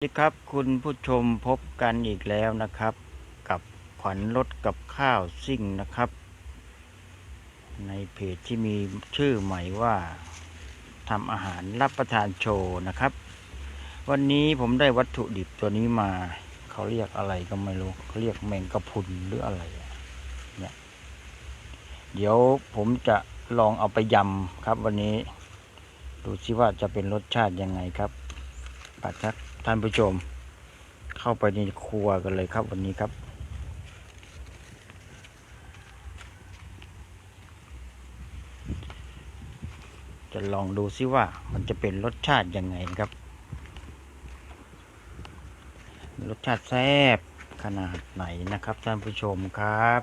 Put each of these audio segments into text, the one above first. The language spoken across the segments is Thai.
สวัสดีครับคุณผู้ชมพบกันอีกแล้วนะครับ กับขวัญรถกับข้าวซิ่งนะครับ ในเพจที่มีชื่อใหม่ว่าทำอาหารรับประทานโชว์นะครับ วันนี้ผมได้วัตถุดิบตัวนี้มา เขาเรียกอะไรก็ไม่รู้เขาเรียกแมงกะพุนหรืออะไรเนี่ยเดี๋ยวผมจะลองเอาไปยำครับ วันนี้ ดูซิว่าจะเป็นรสชาติยังไงครับปัดทัก ท่านผู้ชม เข้าไปในครัวกันเลยครับวันนี้ครับ จะลองดูซิว่ามันจะเป็นรสชาติยังไงครับ รสชาติแซ่บขนาดไหนนะครับท่านผู้ชมครับ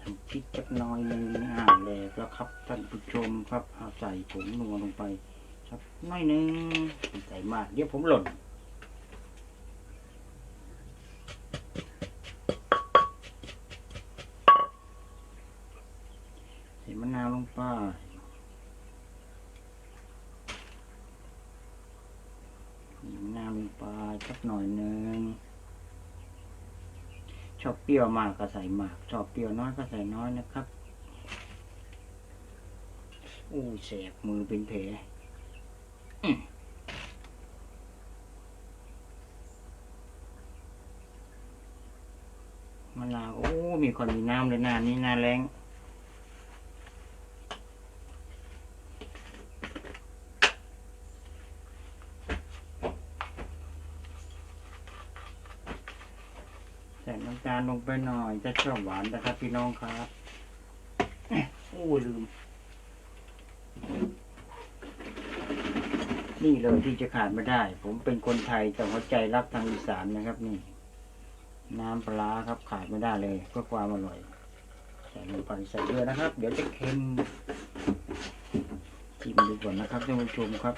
ทำพริกจักน้อยหนึงอ่าแหลกแล้วครับท่านผู้ชมครับเอาใส่ผงนัวลงไป ครับหน้อยหนึงใส่มากเดี๋ยวผมหล่นใส่มะนาวลงไปมะนาวลงไปสักหน่อยหนึ่งชอบเปรี้ยวมากก็ใส่มาก ชอบเปรี้ยวน้อยก็ใส่น้อยนะครับอู้แสบมือเป็นแผล มะนาวโอ้ มีคนมีน้ำเลยหน้านี้หน้าแรงใส่น้ำตาลลงไปหน่อยจะชอบหวานนะครับพี่น้องครับ โอ้ลืม นี่เลยที่จะขาดไม่ได้ ผมเป็นคนไทยแต่หัวใจรักทางอีสานนะครับนี่ น้ำปลาครับขาดไม่ได้เลยเพื่อความอร่อยใส่ลงไปใส่เยอะนะครับ เดี๋ยวจะเค็มชิมดูก่อนนะครับท่านผู้ชมครับ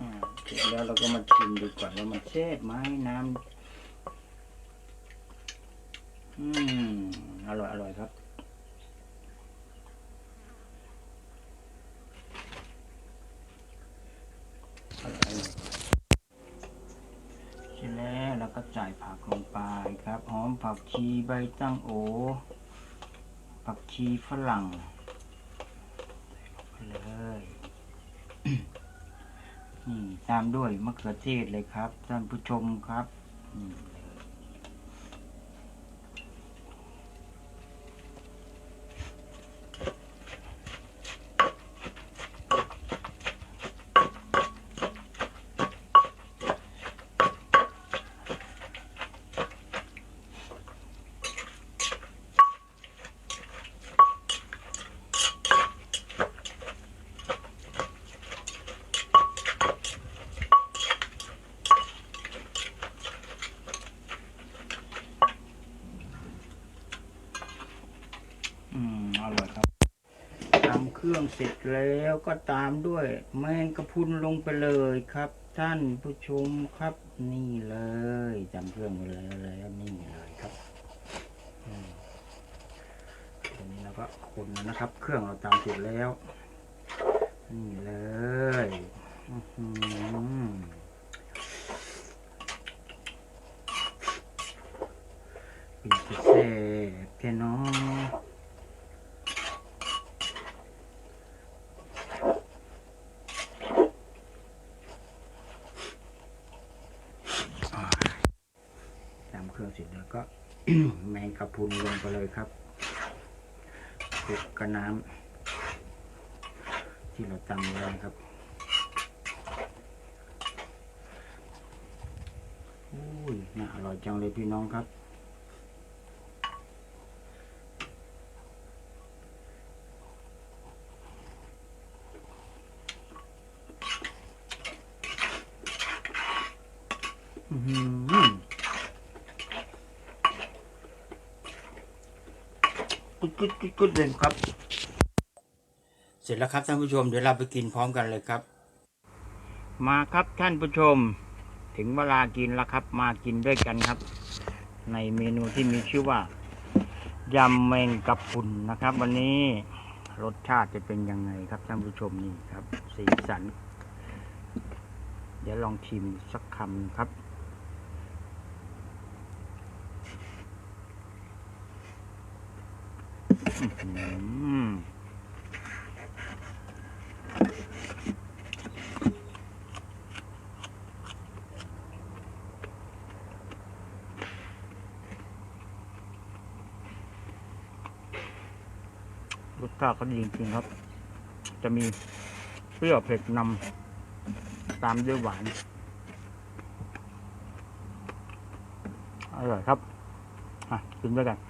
อ่าเสร็จ แล้วเราก็มาชิมดูก่อนว่ามันแซ่บไหมน้ำอืมอร่อยอร่อยครับอร่อยอร่อยเสร็จแล้วเราก็จ่ายผักลงไปครับหอมผักชีใบตั้งโอ ผักชีฝรั่งใส่ลงไปเลย ตามด้วยมะเขือเทศเลยครับ ท่านผู้ชมครับนี่เลยอืมอร่อยครับทำเค เสร็จแล้วก็ตามด้วย แมงกระพุนลงไปเลยครับ ท่านผู้ชมครับนี่เลยจำเครื่องไปแล้วแล้วนี่เลยครับอืมทีนี้เราก็คนนะครับ เครื่องเราตามเสร็จแล้ว นี่เลยอื้อหือเป็นพิเศษแค่น้อง ตาม เสร็จแล้วก็แมงกะพรุนลงไปเลยครับคลุกกับน้ำที่เราตำไว้ครับอุ้ยน่าอร่อยจังเลยพี่น้องครับ อือหือ กุด กุดกุดกุดเลยครับ เสร็จแล้วครับท่านผู้ชมเดี๋ยวเราไปกินพร้อมกันเลยครับ มาครับท่านผู้ชม ถึงเวลากินแล้วครับ มากินด้วยกันครับ ในเมนูที่มีชื่อว่ายำแมงกะพรุนนะครับ วันนี้รสชาติจะเป็นยังไงครับท่านผู้ชมนี่ครับ สีสัน เดี๋ยวลองชิมสักคำครับ อื้อหือ รสชาติก็ดีจริงๆครับ จะมีเปรี้ยวเผ็ดนำตามด้วยหวาน อร่อยครับ อะกินด้วยกัน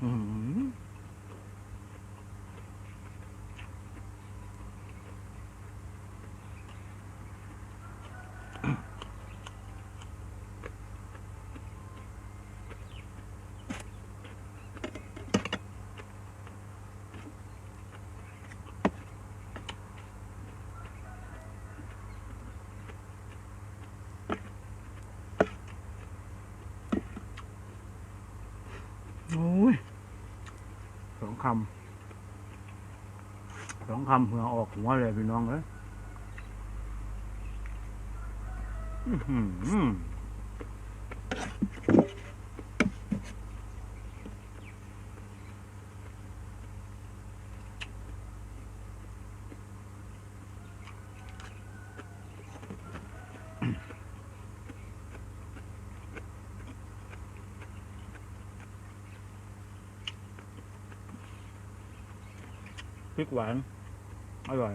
Ừ. Ôi คำสองคำเหงื่อออกหัวเลยพี่น้องเอ้ย พริกหวาน อร่อย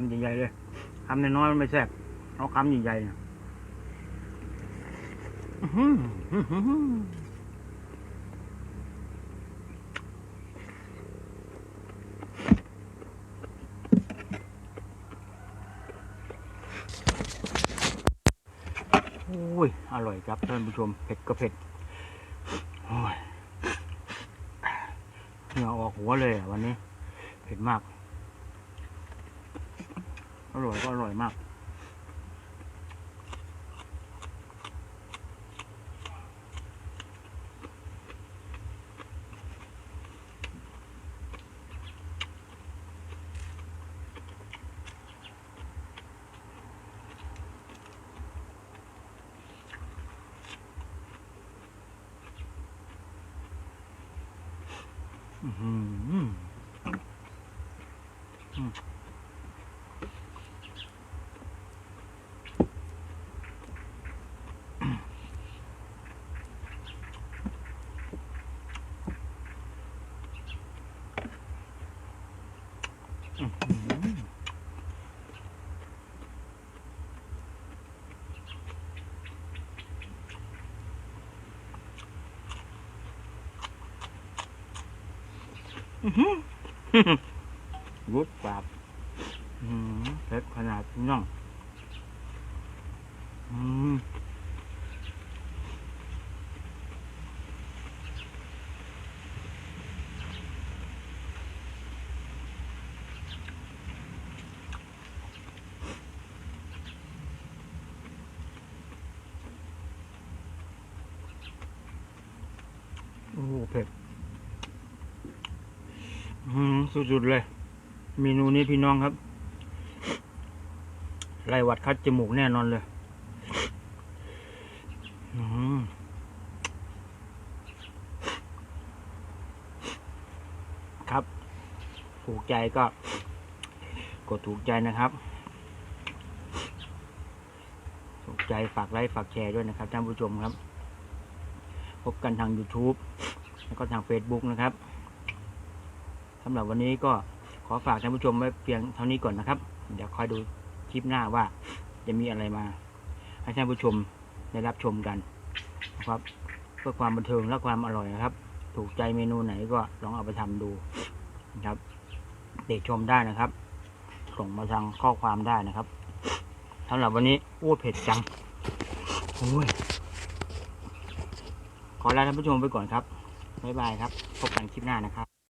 ำใหญ่ๆเลยคำน้อยๆมันไม่แซ่บเอาคำใหญ่ๆนะอื้อหืออือหือโอ้ย อร่อยครับท่านผู้ชม เผ็ดก็เผ็ดเหงื่อออกหัวเลยอะวันนี้ เผ็ดมาก ร่อยก็อร่อยมาก อื้อหืออืม อื้อหืออื้อหือ รุดปากอื้อหือเผ็ดขนาดน่อง อืม โอ้โหเผ็ดสุดๆเลย เมนูนี้พี่น้องครับ ไล่วัดคัดจมูกแน่นอนเลยครับ ถูกใจก็ กดถูกใจนะครับ ถูกใจฝากไลค์ฝากแชร์ด้วยนะครับท่านผู้ชมครับ พบกันทาง YouTube แล้วก็ทาง Facebook นะครับสำหรับวันนี้ก็ขอฝากท่านผู้ชมไว้เพียงเท่านี้ก่อนนะครับ เดี๋ยวคอยดูคลิปหน้าว่าจะมีอะไรมา ให้ท่านผู้ชมได้รับชมกันนะครับเพื่อความบันเทิงและความอร่อยนะครับ ถูกใจเมนูไหนก็ลองเอาไปทำดูนะครับเด็กชมได้นะครับ ส่งมาทางข้อความได้นะครับสำหรับวันนี้โอ้เผ็ดจังโอ้ยขอลาท่านผู้ชมไปก่อนครับ บ๊ายบายครับ พบกันคลิปหน้านะครับ